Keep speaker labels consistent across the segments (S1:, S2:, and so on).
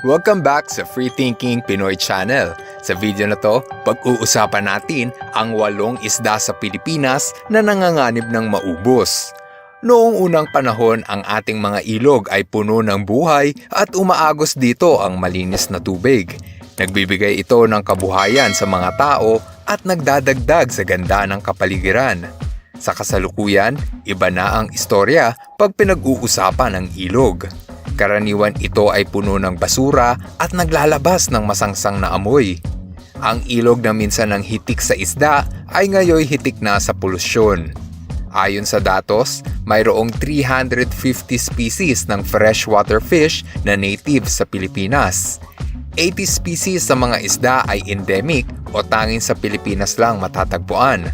S1: Welcome back sa Free Thinking Pinoy Channel. Sa video na to, pag-uusapan natin ang walong isda sa Pilipinas na nanganganib ng maubos. Noong unang panahon, ang ating mga ilog ay puno ng buhay at umaagos dito ang malinis na tubig. Nagbibigay ito ng kabuhayan sa mga tao at nagdadagdag sa ganda ng kapaligiran. Sa kasalukuyan, iba na ang istorya pag pinag-uusapan ng ilog. Karaniwan ito ay puno ng basura at naglalabas ng masangsang na amoy. Ang ilog na minsan ng hitik sa isda ay ngayoy hitik na sa polusyon. Ayon sa datos, mayroong 350 species ng freshwater fish na native sa Pilipinas. 80 species sa mga isda ay endemic o tanging sa Pilipinas lang matatagpuan.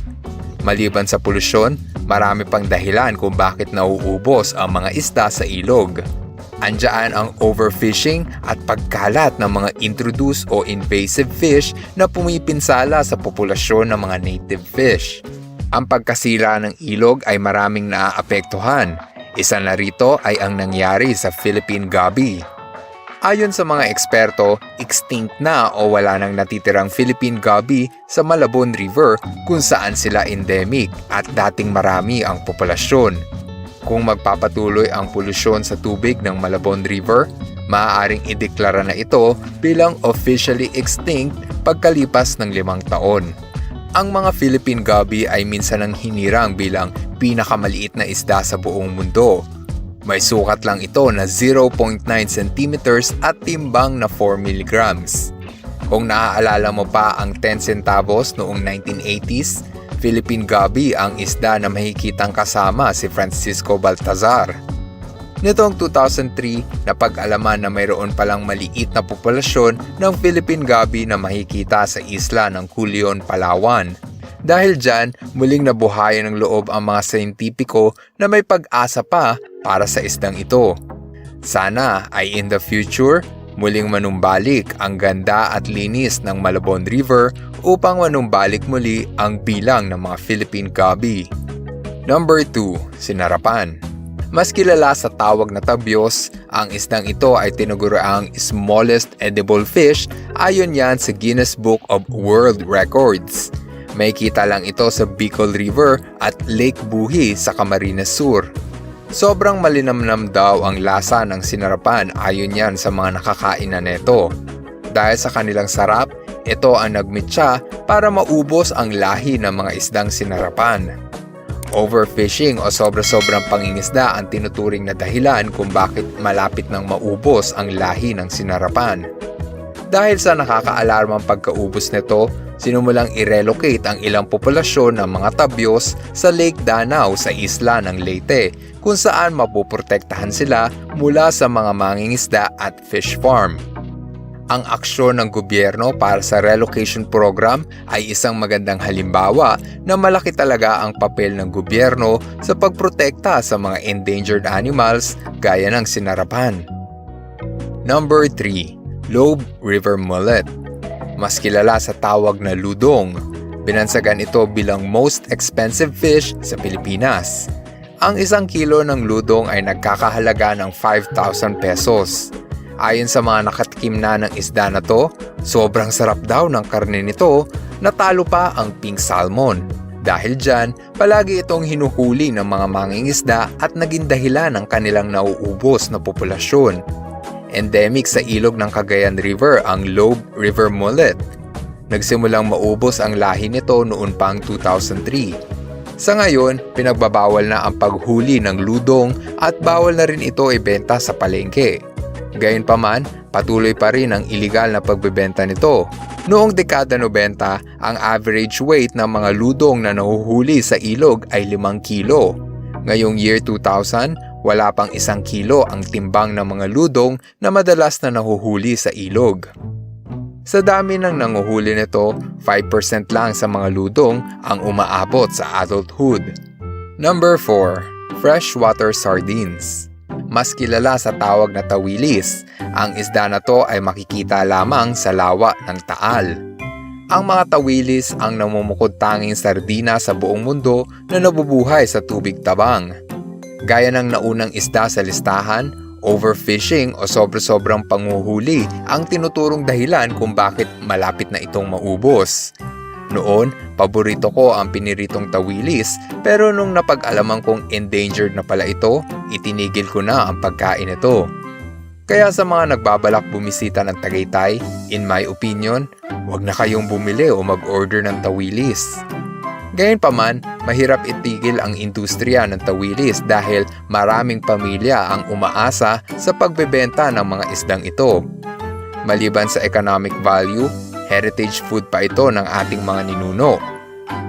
S1: Maliban sa polusyon, marami pang dahilan kung bakit nauubos ang mga isda sa ilog. Andiyan ang overfishing at pagkalat ng mga introduced o invasive fish na pumipinsala sa populasyon ng mga native fish. Ang pagkasira ng ilog ay maraming naaapektuhan. Isa na rito ay ang nangyari sa Philippine Gabi. Ayon sa mga eksperto, extinct na o wala nang natitirang Philippine Gabi sa Malabon River kung saan sila endemic at dating marami ang populasyon. Kung magpapatuloy ang polusyon sa tubig ng Malabon River, maaaring ideklara na ito bilang officially extinct pagkalipas ng limang taon. Ang mga Philippine Gabi ay minsan ang hinirang bilang pinakamaliit na isda sa buong mundo. May sukat lang ito na 0.9 cm at timbang na 4 mg. Kung naaalala mo pa ang 10 centavos noong 1980s, Philippine Gabi ang isda na mahikitang kasama si Francisco Baltazar. Nitong 2003, napag-alaman na mayroon palang maliit na populasyon ng Philippine Gabi na mahikita sa isla ng Culion, Palawan. Dahil dyan, muling nabuhayan ng loob ang mga scientifico na may pag-asa pa para sa isdang ito. Sana ay in the future, muling manumbalik ang ganda at linis ng Malabon River upang manumbalik muli ang bilang ng mga Philippine Gabi. Number 2, Sinarapan. Mas kilala sa tawag na tabyos, ang isdang ito ay tinaguriang smallest edible fish ayon yan sa Guinness Book of World Records. May kita lang ito sa Bicol River at Lake Buhi sa Camarines Sur. Sobrang malinamnam daw ang lasa ng sinarapan ayon yan sa mga nakakain na neto. Dahil sa kanilang sarap, ito ang nagmitsa para maubos ang lahi ng mga isdang sinarapan. Overfishing o sobra-sobrang pangingisda ang tinuturing na dahilan kung bakit malapit nang maubos ang lahi ng sinarapan. Dahil sa nakakaalarmang pagkaubos nito, sinumulang i-relocate ang ilang populasyon ng mga tabyos sa Lake Danau sa isla ng Leyte kung saan mapuprotektahan sila mula sa mga mangingisda at fish farm. Ang aksyon ng gobyerno para sa relocation program ay isang magandang halimbawa na malaki talaga ang papel ng gobyerno sa pagprotekta sa mga endangered animals gaya ng sinarapan. Number 3. Lobe River Mullet Mas kilala sa tawag na ludong. Binansagan ito bilang most expensive fish sa Pilipinas. Ang isang kilo ng ludong ay nagkakahalaga ng 5,000 pesos. Ayon sa mga nakatikim na ng isda na to, sobrang sarap daw ng karne nito, natalo pa ang pink salmon. Dahil dyan, palagi itong hinuhuli ng mga mangingisda at naging dahilan ng kanilang nauubos na populasyon. Endemic sa ilog ng Cagayan River ang Lobe River Mullet. Nagsimulang maubos ang lahi nito noon pang 2003. Sa ngayon, pinagbabawal na ang paghuli ng ludong at bawal na rin ito ibenta sa palengke. Gayunpaman, patuloy pa rin ang iligal na pagbebenta nito. Noong dekada 90, ang average weight ng mga ludong na nahuhuli sa ilog ay 5 kilo. Ngayong year 2000, wala pang isang kilo ang timbang ng mga ludong na madalas na nahuhuli sa ilog. Sa dami ng nanguhuli nito, 5% lang sa mga ludong ang umaabot sa adulthood. Number 4. Freshwater Sardines mas kilala sa tawag na tawilis. Ang isda na to ay makikita lamang sa lawa ng Taal. Ang mga tawilis ang namumukod tanging sardina sa buong mundo na nabubuhay sa tubig tabang. Gaya ng naunang isda sa listahan, overfishing o sobra-sobrang panguhuli ang tinuturong dahilan kung bakit malapit na itong maubos. Noon, paborito ko ang piniritong tawilis pero nung napag-alaman kong endangered na pala ito, itinigil ko na ang pagkain ito. Kaya sa mga nagbabalak bumisita ng Tagaytay, in my opinion, huwag na kayong bumili o mag-order ng tawilis. Gayunpaman, mahirap itigil ang industriya ng tawilis dahil maraming pamilya ang umaasa sa pagbebenta ng mga isdang ito. Maliban sa economic value, heritage food pa ito ng ating mga ninuno.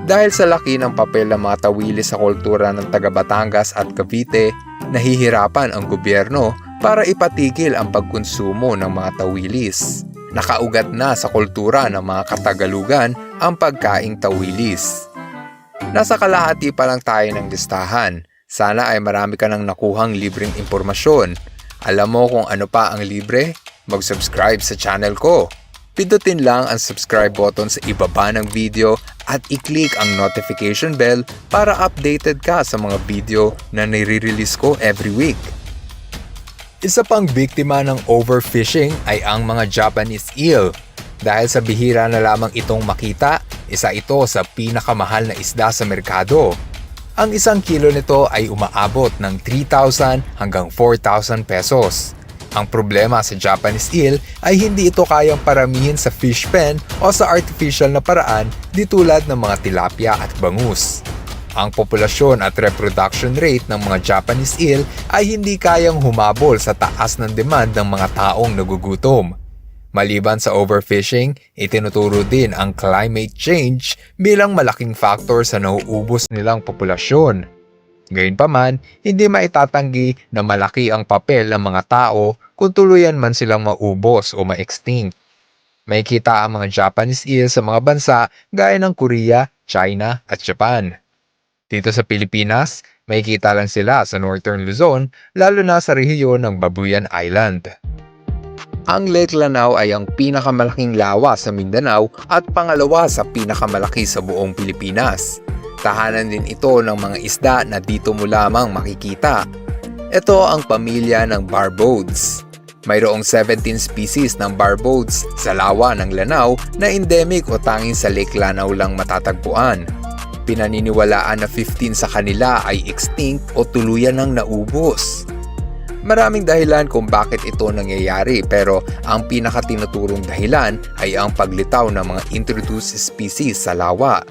S1: Dahil sa laki ng papel ng mga tawilis sa kultura ng taga Batangas at Cavite, nahihirapan ang gobyerno para ipatigil ang pagkonsumo ng mga tawilis. Nakaugat na sa kultura ng mga Katagalugan ang pagkaing tawilis. Nasa kalahati pa lang tayo ng listahan. Sana ay marami ka nang nakuhang libreng impormasyon. Alam mo kung ano pa ang libre? Mag-subscribe sa channel ko. Pindutin lang ang subscribe button sa ibaba ng video at i-click ang notification bell para updated ka sa mga video na nire-release ko every week. Isa pang biktima ng overfishing ay ang mga Japanese eel. Dahil sa bihira na lamang itong makita, isa ito sa pinakamahal na isda sa merkado. Ang isang kilo nito ay umaabot ng 3,000 hanggang 4,000 pesos. Ang problema sa Japanese eel ay hindi ito kayang paramihin sa fish pen o sa artificial na paraan di tulad ng mga tilapia at bangus. Ang populasyon at reproduction rate ng mga Japanese eel ay hindi kayang humabol sa taas ng demand ng mga taong nagugutom. Maliban sa overfishing, itinuturo din ang climate change bilang malaking factor sa nauubos nilang populasyon. Gayunpaman, hindi maitatanggi na malaki ang papel ng mga tao kung tuluyan man silang maubos o ma-extinct. May kita ang mga Japanese eel sa mga bansa gaya ng Korea, China at Japan. Dito sa Pilipinas, may kita lang sila sa Northern Luzon lalo na sa rehiyon ng Babuyan Island. Ang Lake Lanao ay ang pinakamalaking lawa sa Mindanao at pangalawa sa pinakamalaki sa buong Pilipinas. Tahanan din ito ng mga isda na dito mo lamang makikita. Ito ang pamilya ng barbodes. Mayroong 17 species ng barbodes sa lawa ng Lanao na endemic o tanging sa Lake Lanao lang matatagpuan. Pinaniniwalaan na 15 sa kanila ay extinct o tuluyan ng naubos. Maraming dahilan kung bakit ito nangyayari pero ang pinakatinuturong dahilan ay ang paglitaw ng mga introduced species sa lawa.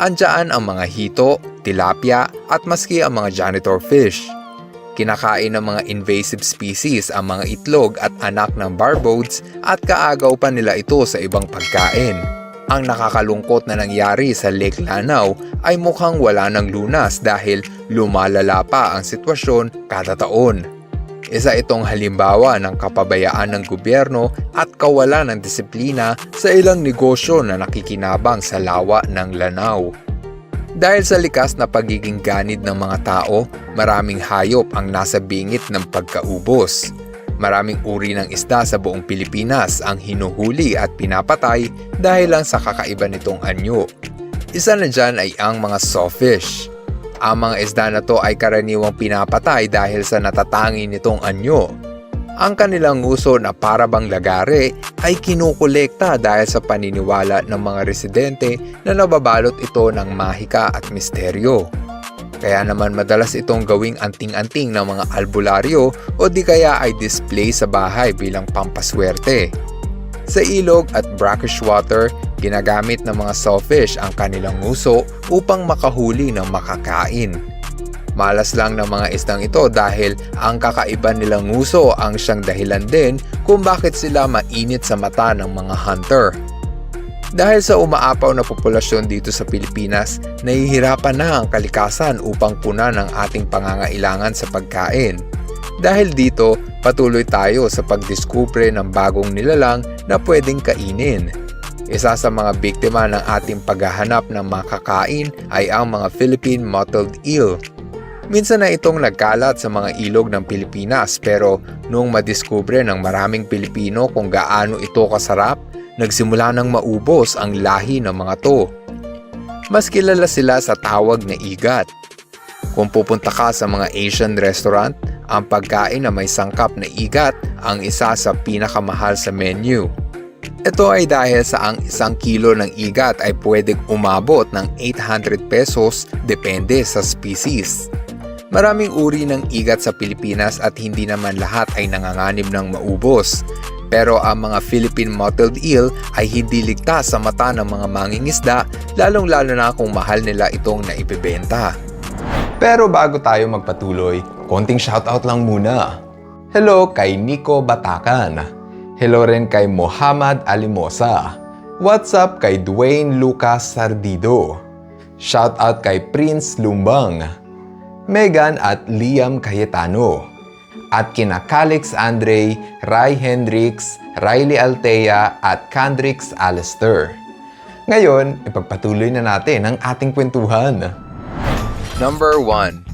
S1: Andiyan ang mga hito, tilapia at maski ang mga janitor fish. Kinakain ng mga invasive species ang mga itlog at anak ng barbodes at kaagaw pa nila ito sa ibang pagkain. Ang nakakalungkot na nangyari sa Lake Lanao ay mukhang wala ng lunas dahil lumalala pa ang sitwasyon kada taon. Isa itong halimbawa ng kapabayaan ng gobyerno at kawalan ng disiplina sa ilang negosyo na nakikinabang sa lawa ng Lanao. Dahil sa likas na pagiging ganid ng mga tao, maraming hayop ang nasa bingit ng pagkaubos. Maraming uri ng isda sa buong Pilipinas ang hinuhuli at pinapatay dahil lang sa kakaiba nitong anyo. Isa na dyan ay ang mga sawfish. Ang mga isda na to ay karaniwang pinapatay dahil sa natatangi nitong anyo. Ang kanilang uso na parabang lagare ay kinukolekta dahil sa paniniwala ng mga residente na nababalot ito ng mahika at misteryo. Kaya naman madalas itong gawing anting-anting ng mga albularyo o di kaya ay display sa bahay bilang pampaswerte. Sa ilog at brackish water, ginagamit ng mga sawfish ang kanilang nguso upang makahuli ng makakain. Malas lang ng mga isdang ito dahil ang kakaiba nilang nguso ang siyang dahilan din kung bakit sila mainit sa mata ng mga hunter. Dahil sa umaapaw na populasyon dito sa Pilipinas, nahihirapan na ang kalikasan upang punan ang ating pangangailangan sa pagkain. Dahil dito, patuloy tayo sa pagdiskubre ng bagong nilalang na pwedeng kainin. Isa sa mga biktima ng ating paghahanap ng makakain ay ang mga Philippine mottled eel. Minsan na itong nagkalat sa mga ilog ng Pilipinas pero noong madiskubre ng maraming Pilipino kung gaano ito kasarap, nagsimula nang maubos ang lahi ng mga to. Mas kilala sila sa tawag na igat. Kung pupunta ka sa mga Asian restaurant, Ang pagkain na may sangkap na igat ang isa sa pinakamahal sa menu. Ito ay dahil sa ang isang kilo ng igat ay pwedeng umabot ng 800 pesos depende sa species. Maraming uri ng igat sa Pilipinas at hindi naman lahat ay nanganganib ng maubos. Pero ang mga Philippine mottled eel ay hindi ligtas sa mata ng mga mangingisda lalong-lalo na kung mahal nila itong naibebenta. Pero bago tayo magpatuloy, konting shoutout lang muna. Hello kay Nico Batakan. Hello rin kay Muhammad Alimosa. What's up kay Dwayne Lucas Sardido. Shoutout kay Prince Lumbang. Megan at Liam Cayetano. At kina Calix Andre, Rai Hendrix, Riley Altea at Candrix Alistair. Ngayon, ipagpatuloy na natin ang ating kwentuhan. Number 1.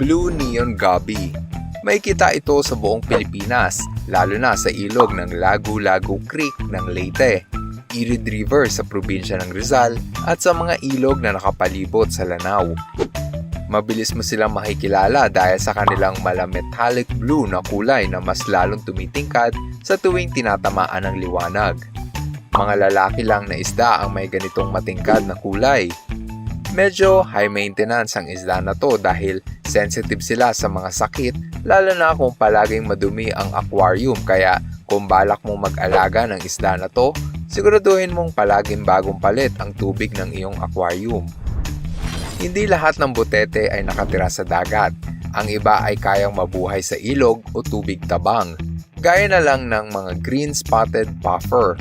S1: Blue Neon Gabi. May kita ito sa buong Pilipinas, lalo na sa ilog ng Lagu-Lagu Creek ng Leyte, Irid River sa probinsya ng Rizal, at sa mga ilog na nakapalibot sa Lanao. Mabilis mo silang makikilala dahil sa kanilang malametallic blue na kulay na mas lalong tumitingkad sa tuwing tinatamaan ng liwanag. Mga lalaki lang na isda ang may ganitong matingkad na kulay. Medyo high maintenance ang isda na to dahil sensitive sila sa mga sakit lalo na kung palaging madumi ang aquarium kaya kung balak mong mag-alaga ng isda na to, siguraduhin mong palaging bagong palit ang tubig ng iyong aquarium. Hindi lahat ng butete ay nakatira sa dagat. Ang iba ay kayang mabuhay sa ilog o tubig tabang. Gaya na lang ng mga green spotted puffer.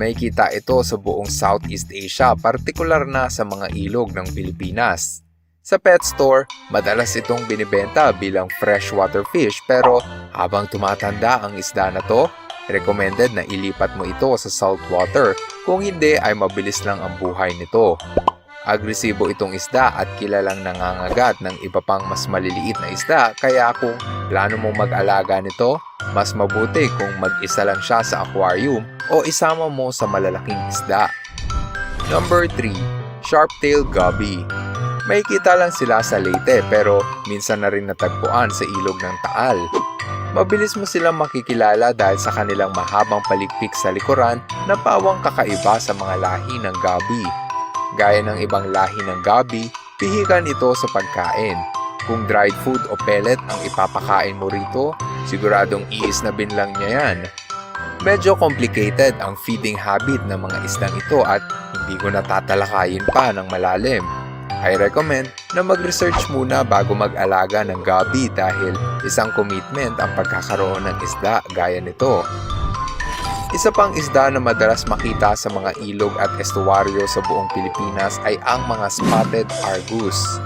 S1: May kita ito sa buong Southeast Asia, partikular na sa mga ilog ng Pilipinas. Sa pet store, madalas itong binibenta bilang freshwater fish pero habang tumatanda ang isda na to, recommended na ilipat mo ito sa saltwater kung hindi ay mabilis lang ang buhay nito. Agresibo itong isda at kilalang nangangagat ng iba pang mas maliliit na isda kaya kung plano mong mag-alaga nito, mas mabuti kung mag-isa lang siya sa aquarium o isama mo sa malalaking isda. Number 3. Sharptail Gobby May kita lang sila sa Leyte pero minsan na rin natagpuan sa ilog ng Taal. Mabilis mo silang makikilala dahil sa kanilang mahabang palikpik sa likuran na pawang kakaiba sa mga lahi ng gabi. Gaya ng ibang lahi ng gabi, pihikan ito sa pagkain. Kung dried food o pellet ang ipapakain mo rito, siguradong iisnabin lang niya yan. Medyo complicated ang feeding habit ng mga isdang ito at hindi ko natatalakayin pa ng malalim. I recommend na mag-research muna bago mag-alaga ng gabi dahil isang commitment ang pagkakaroon ng isda gaya nito. Isa pang isda na madalas makita sa mga ilog at estuaryo sa buong Pilipinas ay ang mga spotted argus.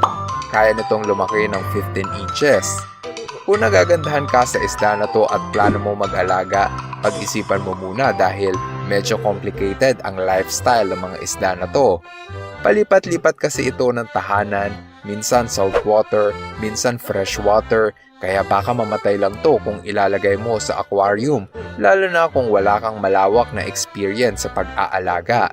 S1: Kaya nitong lumaki ng 15 inches. Kung nagagandahan ka sa isda na to at plano mo mag-alaga, pag-isipan mo muna dahil medyo complicated ang lifestyle ng mga isda na to. Palipat-lipat kasi ito ng tahanan, minsan saltwater, minsan freshwater, kaya baka mamatay lang to kung ilalagay mo sa aquarium, lalo na kung wala kang malawak na experience sa pag-aalaga.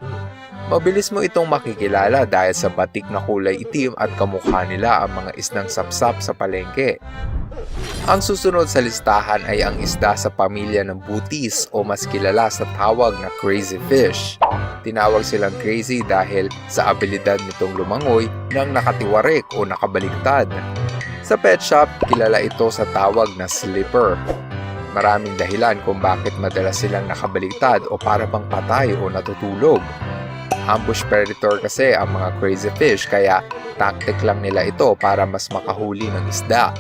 S1: Mabilis mo itong makikilala dahil sa batik na kulay itim at kamukha nila ang mga isdang sapsap sa palengke. Ang susunod sa listahan ay ang isda sa pamilya ng butis o mas kilala sa tawag na crazy fish. Tinawag silang crazy dahil sa abilidad nitong lumangoy ng nakatiwarik o nakabaligtad. Sa pet shop, kilala ito sa tawag na slipper. Maraming dahilan kung bakit madalas silang nakabaligtad o para bang patay o natutulog. Ambush predator kasi ang mga crazy fish kaya tactic lang nila ito para mas makahuli ng isda.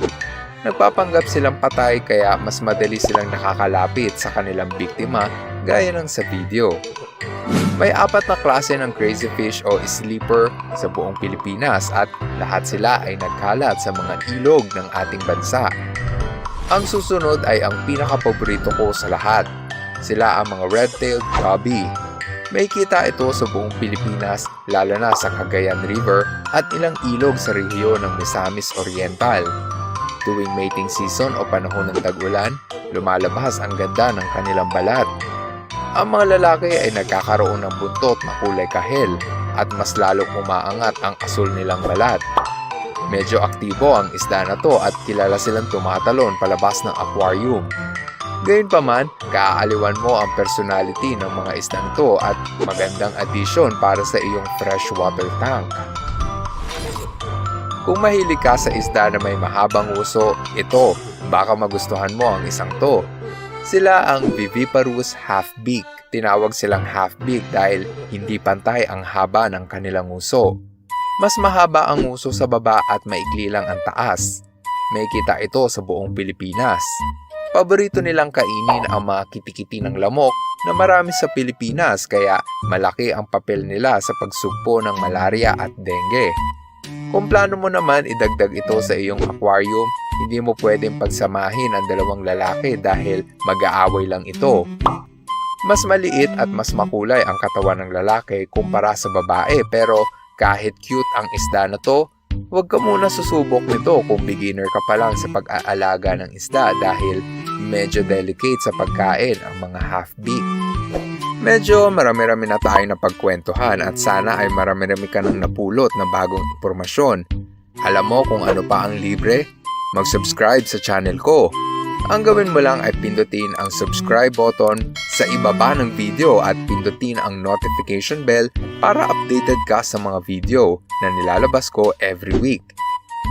S1: Nagpapanggap silang patay kaya mas madali silang nakakalapit sa kanilang biktima gaya ng sa video. May apat na klase ng crazy fish o sleeper sa buong Pilipinas at lahat sila ay nagkalat sa mga ilog ng ating bansa. Ang susunod ay ang pinakapaborito ko sa lahat. Sila ang mga red-tailed gobby. May kita ito sa buong Pilipinas lalo na sa Cagayan River at ilang ilog sa rehiyon ng Misamis Oriental. Tuwing mating season o panahon ng tag-ulan, lumalabas ang ganda ng kanilang balat. Ang mga lalaki ay nagkakaroon ng buntot na kulay kahel at mas lalong umaangat ang asul nilang balat. Medyo aktibo ang isda na to at kilala silang tumatalon palabas ng aquarium. Gayunpaman, kaaaliwan mo ang personality ng mga isdang to at magandang addition para sa iyong freshwater tank. Kung mahilig ka sa isda na may mahabang uso, ito, baka magustuhan mo ang isang to. Sila ang Viviparous half-beak. Tinawag silang half-beak dahil hindi pantay ang haba ng kanilang uso. Mas mahaba ang uso sa baba at maikli lang ang taas. May kita ito sa buong Pilipinas. Paborito nilang kainin ang mga kitikiti ng lamok na marami sa Pilipinas kaya malaki ang papel nila sa pagsugpo ng malaria at dengue. Kung plano mo naman idagdag ito sa iyong aquarium, hindi mo pwedeng pagsamahin ang dalawang lalaki dahil mag-aaway lang ito. Mas maliit at mas makulay ang katawan ng lalaki kumpara sa babae pero kahit cute ang isda na to, huwag ka muna susubok nito kung beginner ka pa lang sa pag-aalaga ng isda dahil medyo delicate sa pagkain ang mga half-beak. Medyo marami-rami na tayo na pagkwentuhan at sana ay marami-rami ka nang napulot na bagong impormasyon. Alam mo kung ano pa ang libre? Mag-subscribe sa channel ko. Ang gawin mo lang ay pindutin ang subscribe button sa ibaba ng video at pindutin ang notification bell para updated ka sa mga video na nilalabas ko every week.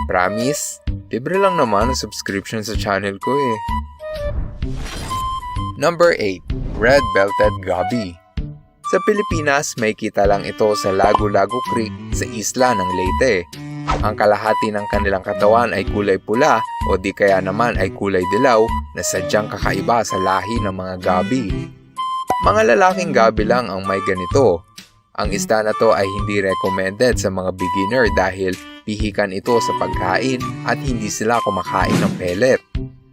S1: Promise, libre lang naman ang subscription sa channel ko eh. Number 8. Red-Belted Gabi Sa Pilipinas, may kita lang ito sa Lago-Lago Creek sa isla ng Leyte. Ang kalahati ng kanilang katawan ay kulay pula o di kaya naman ay kulay dilaw na sadyang kakaiba sa lahi ng mga gabi. Mga lalaking gabi lang ang may ganito. Ang isda na to ay hindi recommended sa mga beginner dahil pihikan ito sa pagkain at hindi sila kumakain ng pellet.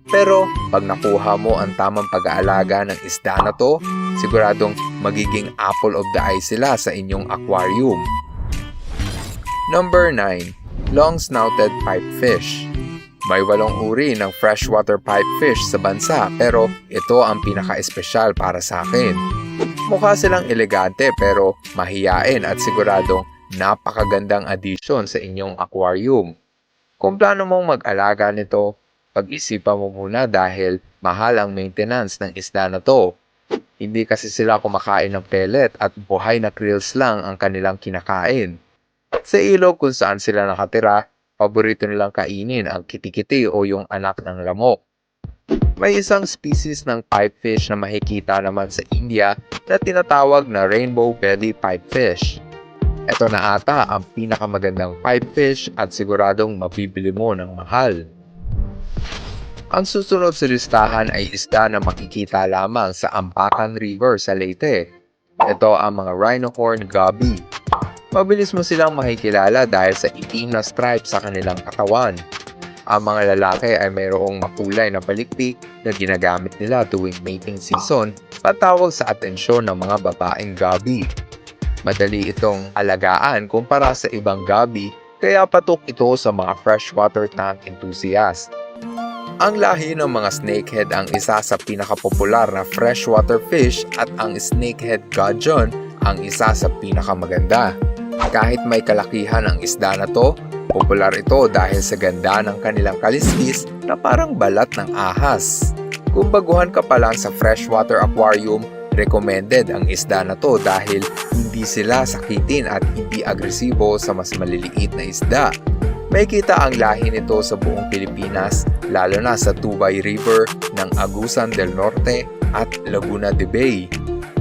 S1: Pero pag nakuha mo ang tamang pag-aalaga ng isda na to, siguradong magiging apple of the eye sila sa inyong aquarium. Number 9. Long-snouted pipefish. May walong uri ng freshwater pipefish sa bansa pero ito ang pinaka-espesyal para sa akin. Mukha silang elegante pero mahiyain at siguradong napakagandang addition sa inyong aquarium. Kung plano mong mag-alaga nito, pag-isipan mo muna dahil mahal ang maintenance ng isda na to. Hindi kasi sila kumakain ng pellet at buhay na krills lang ang kanilang kinakain. Sa ilog kung saan sila nakatira, paborito nilang kainin ang kitikiti o yung anak ng lamok. May isang species ng pipefish na makikita naman sa India na tinatawag na rainbow belly pipefish. Ito na ata ang pinakamagandang pipefish at siguradong mabibili mo ng mahal. Ang susunod sa listahan ay isda na makikita lamang sa Ampakan River sa Leyte. Ito ang mga rhino horn gabi. Mabilis mo silang makikilala dahil sa itim na stripe sa kanilang katawan. Ang mga lalaki ay mayroong makulay na balikpik na ginagamit nila tuwing mating season patawag sa atensyon ng mga babaeng gabi. Madali itong alagaan kumpara sa ibang gabi kaya patok ito sa mga freshwater tank enthusiast. Ang lahi ng mga snakehead ang isa sa pinakapopular na freshwater fish at ang snakehead gudgeon ang isa sa pinakamaganda. Kahit may kalakihan ang isda na to, popular ito dahil sa ganda ng kanilang kaliskis na parang balat ng ahas. Kung baguhan ka pa lang sa freshwater aquarium, recommended ang isda na to dahil hindi sila sakitin at hindi agresibo sa mas maliliit na isda. May kita ang lahi nito sa buong Pilipinas, lalo na sa Tubay River ng Agusan del Norte at Laguna de Bay.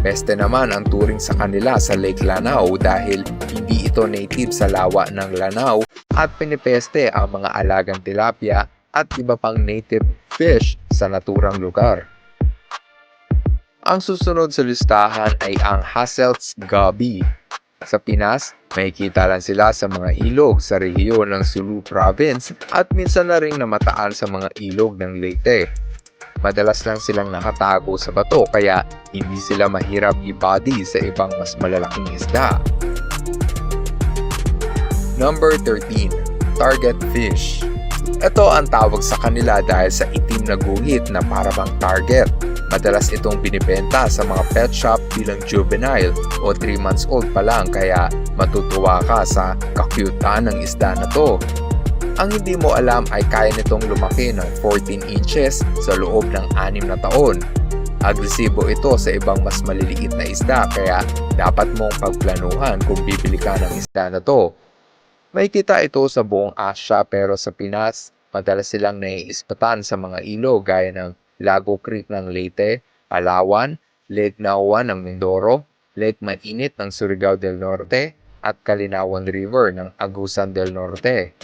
S1: Peste naman ang turing sa kanila sa Lake Lanao dahil hindi ito native sa lawa ng Lanao at pinipeste ang mga alagang tilapia at iba pang native fish sa naturang lugar. Ang susunod sa listahan ay ang Hasselt's Gabi. Sa Pinas, makikita lang sila sa mga ilog sa rehiyon ng Sulu Province at minsan na rin namataan sa mga ilog ng Leyte. Madalas lang silang nakatago sa bato kaya hindi sila mahirap i-body sa ibang mas malalaking isda. Number 13. Target Fish Ito ang tawag sa kanila dahil sa itim na guhit na parabang target. Madalas itong binibenta sa mga pet shop bilang juvenile o 3 months old pa lang kaya matutuwa ka sa kakyutan ng isda na to. Ang hindi mo alam ay kaya nitong lumaki ng 14 inches sa loob ng 6 na taon. Agresibo ito sa ibang mas maliliit na isda kaya dapat mong pagplanuhan kung bibili ka ng isda na to. May kita ito sa buong Asia pero sa Pinas, madalas silang naiispatan sa mga ilog gaya ng Lago Creek ng Leyte, Palawan, Lake Nauan ng Mindoro, Lake Mainit ng Surigao del Norte, at Kalinawan River ng Agusan del Norte.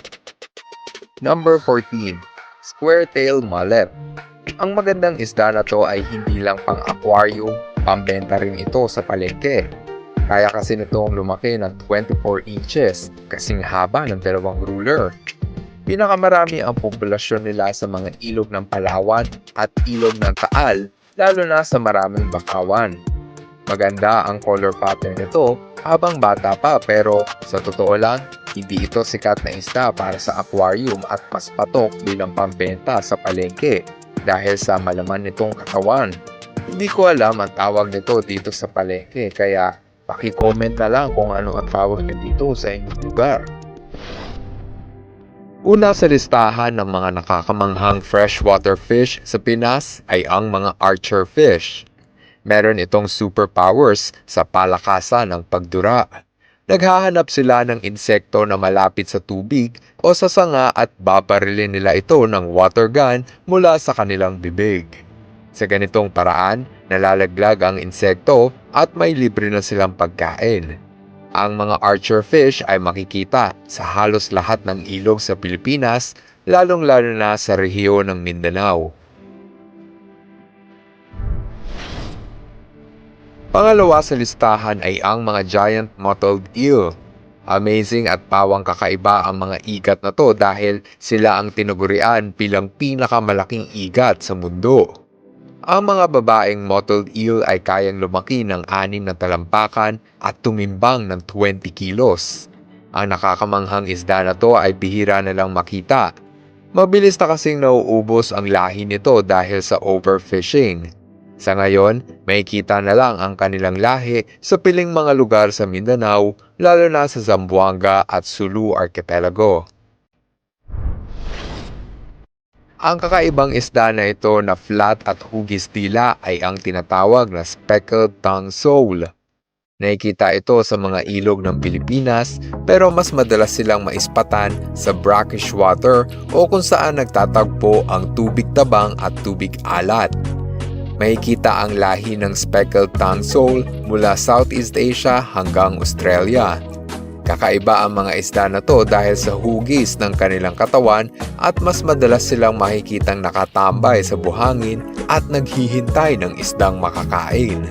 S1: Number 14. Square-tail mullet. Ang magandang isda na to ay hindi lang pang aquarium, pambenta rin ito sa palengke. Kaya kasi nitong lumaki ng 24 inches, kasing haba ng dalawang ruler. Pinakamarami ang populasyon nila sa mga ilog ng Palawan at ilog ng Taal, lalo na sa maraming bakawan. Maganda ang color pattern nito habang bata pa pero sa totoo lang, hindi ito sikat na isda para sa aquarium at mas patok bilang pambenta sa palengke dahil sa malaman nitong katawan. Hindi ko alam ang tawag nito dito sa palengke kaya paki-comment na lang kung ano ang tawag dito sa inyong lugar. Una sa listahan ng mga nakakamanghang freshwater fish sa Pinas ay ang mga archer fish. Meron itong superpowers sa palakasan ng pagdura. Naghahanap sila ng insekto na malapit sa tubig o sa sanga at babarilin nila ito ng water gun mula sa kanilang bibig. Sa ganitong paraan, nalalaglag ang insekto at may libre na silang pagkain. Ang mga archer fish ay makikita sa halos lahat ng ilog sa Pilipinas, lalong-lalo na sa rehiyon ng Mindanao. Pangalawa sa listahan ay ang mga giant mottled eel. Amazing at pawang kakaiba ang mga igat na to dahil sila ang tinugurian bilang pinakamalaking igat sa mundo. Ang mga babaeng mottled eel ay kayang lumaki ng anim na talampakan at tumimbang ng 20 kilos. Ang nakakamanghang isda na to ay bihira na lang makita. Mabilis na kasing nauubos ang lahi nito dahil sa overfishing. Sa ngayon, may kita na lang ang kanilang lahi sa piling mga lugar sa Mindanao, lalo na sa Zamboanga at Sulu Archipelago. Ang kakaibang isda na ito na flat at hugis dila ay ang tinatawag na speckled tongue sole. Nakikita ito sa mga ilog ng Pilipinas pero mas madalas silang maispatan sa brackish water o kung saan nagtatagpo ang tubig tabang at tubig alat. Makikita ang lahi ng speckled tongue sole mula Southeast Asia hanggang Australia. Kakaiba ang mga isda na to dahil sa hugis ng kanilang katawan at mas madalas silang makikitang nakatambay sa buhangin at naghihintay ng isdang makakain.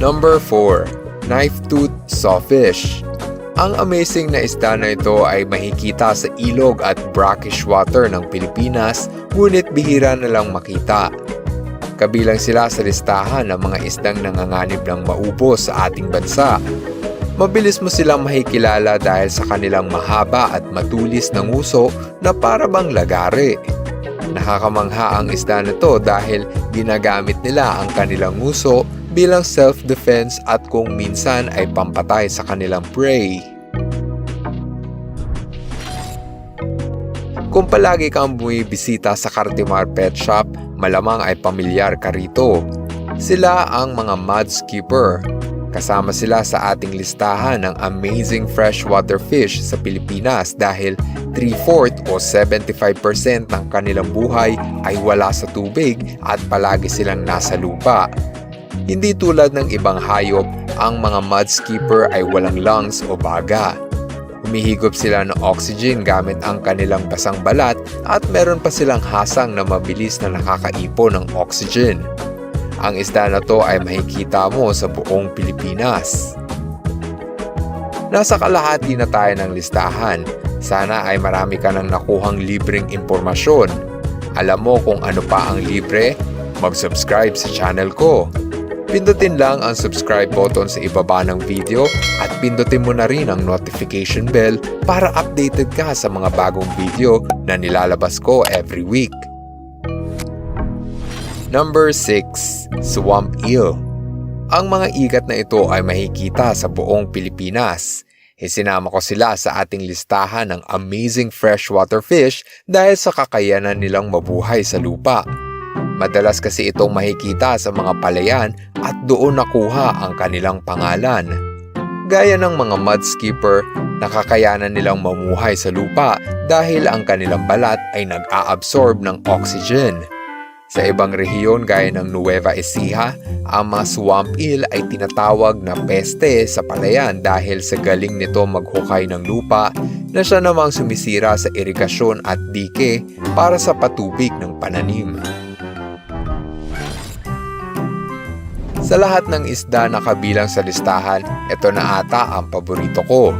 S1: Number 4. Knife-tooth Sawfish Ang amazing na isda na ito ay makikita sa ilog at brackish water ng Pilipinas ngunit bihira na lang makita. Kabilang sila sa listahan ng mga isdang nanganganib ng maubos sa ating bansa. Mabilis mo silang mahikilala dahil sa kanilang mahaba at matulis na nguso na para bang lagari. Nakakamangha ang isda na to dahil ginagamit nila ang kanilang nguso bilang self-defense at kung minsan ay pampatay sa kanilang prey. Kung palagi kang bumibisita sa Cartimar Pet Shop, malamang ay pamilyar ka rito. Sila ang mga mudskipper. Kasama sila sa ating listahan ng amazing freshwater fish sa Pilipinas dahil 3-4 o 75% ng kanilang buhay ay wala sa tubig at palagi silang nasa lupa. Hindi tulad ng ibang hayop, ang mga mudskipper ay walang lungs o baga. Humihigop sila ng oxygen gamit ang kanilang basang balat at meron pa silang hasang na mabilis na nakakaipon ng oxygen. Ang isda na to ay makikita mo sa buong Pilipinas. Nasa kalahati na tayo ng listahan. Sana ay marami ka nang nakuhang libreng impormasyon. Alam mo kung ano pa ang libre? Mag-subscribe sa channel ko. Pindutin lang ang subscribe button sa ibaba ng video at pindutin mo na rin ang notification bell para updated ka sa mga bagong video na nilalabas ko every week. Number 6. Swamp Eel Ang mga igat na ito ay makikita sa buong Pilipinas. Isinama ko sila sa ating listahan ng amazing freshwater fish dahil sa kakayanan nilang mabuhay sa lupa. Madalas kasi itong makikita sa mga palayan at doon nakuha ang kanilang pangalan. Gaya ng mga mud skipper, nakakayanan nilang mamuhay sa lupa dahil ang kanilang balat ay nag-a-absorb ng oxygen. Sa ibang rehiyon gaya ng Nueva Ecija, ang mga swamp eel ay tinatawag na peste sa palayan dahil sa galing nito maghukay ng lupa na siya namang sumisira sa irigasyon at dike para sa patubig ng pananim. Sa lahat ng isda na kabilang sa listahan, ito na ata ang paborito ko.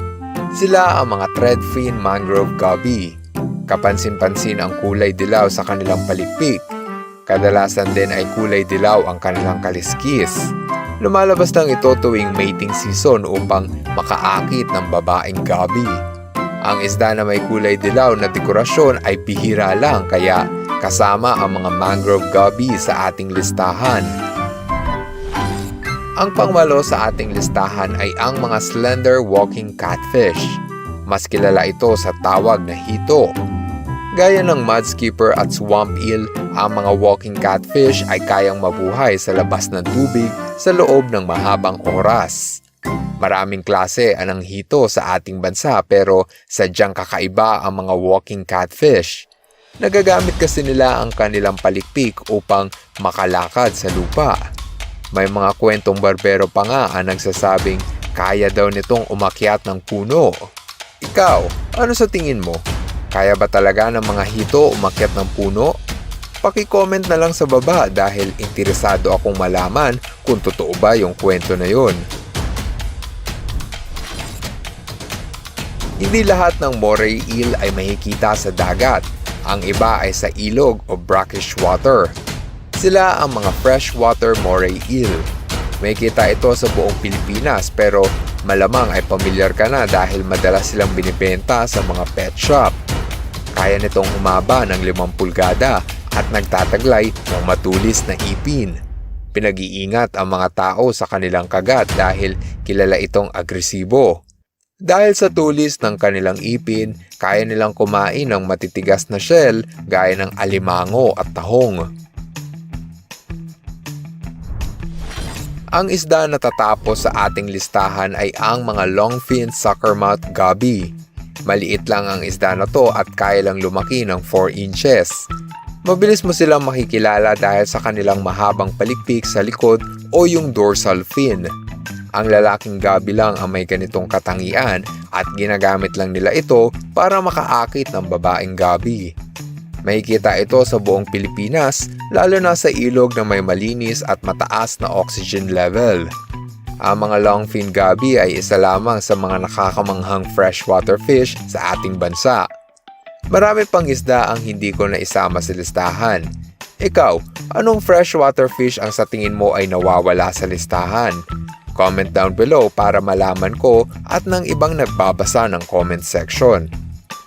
S1: Sila ang mga threadfin mangrove gubby. Kapansin-pansin ang kulay dilaw sa kanilang palikpik. Kadalasan din ay kulay dilaw ang kanilang kaliskis. Lumalabas lang ito tuwing mating season upang makaakit ng babaeng gabi. Ang isda na may kulay dilaw na dekorasyon ay bihira lang kaya kasama ang mga mangrove gubby sa ating listahan. Ang pangwalo sa ating listahan ay ang mga slender walking catfish. Mas kilala ito sa tawag na hito. Gaya ng mudskipper at swamp eel, ang mga walking catfish ay kayang mabuhay sa labas ng tubig sa loob ng mahabang oras. Maraming klase ang hito sa ating bansa pero sadyang kakaiba ang mga walking catfish. Nagagamit kasi nila ang kanilang palikpik upang makalakad sa lupa. May mga kwentong barbero pa nga ang nagsasabing kaya daw nitong umakyat ng puno. Ikaw, ano sa tingin mo? Kaya ba talaga ng mga hito umakyat ng puno? Paki-comment na lang sa baba dahil interesado akong malaman kung totoo ba yung kwento na yon. Hindi lahat ng moray eel ay makikita sa dagat. Ang iba ay sa ilog o brackish water. Sila ang mga freshwater moray eel. May kita ito sa buong Pilipinas pero malamang ay pamilyar ka na dahil madalas silang binibenta sa mga pet shop. Kaya nitong humaba ng 5 pulgada at nagtataglay ng matulis na ipin. Pinag-iingat ang mga tao sa kanilang kagat dahil kilala itong agresibo. Dahil sa tulis ng kanilang ipin, kaya nilang kumain ng matitigas na shell gaya ng alimango at tahong. Ang isda na tatapos sa ating listahan ay ang mga longfin suckermouth gubby. Maliit lang ang isda na to at kaya lang lumaki ng 4 inches. Mabilis mo silang makikilala dahil sa kanilang mahabang palikpik sa likod o yung dorsal fin. Ang lalaking gabi lang ang may ganitong katangian at ginagamit lang nila ito para makaakit ng babaeng gabi. Makikita ito sa buong Pilipinas lalo na sa ilog na may malinis at mataas na oxygen level. Ang mga longfin gabi ay isa lamang sa mga nakakamanghang freshwater fish sa ating bansa. Marami pang isda ang hindi ko na isama sa listahan. Ikaw, anong freshwater fish ang sa tingin mo ay nawawala sa listahan? Comment down below para malaman ko at ng ibang nagbabasa ng comment section.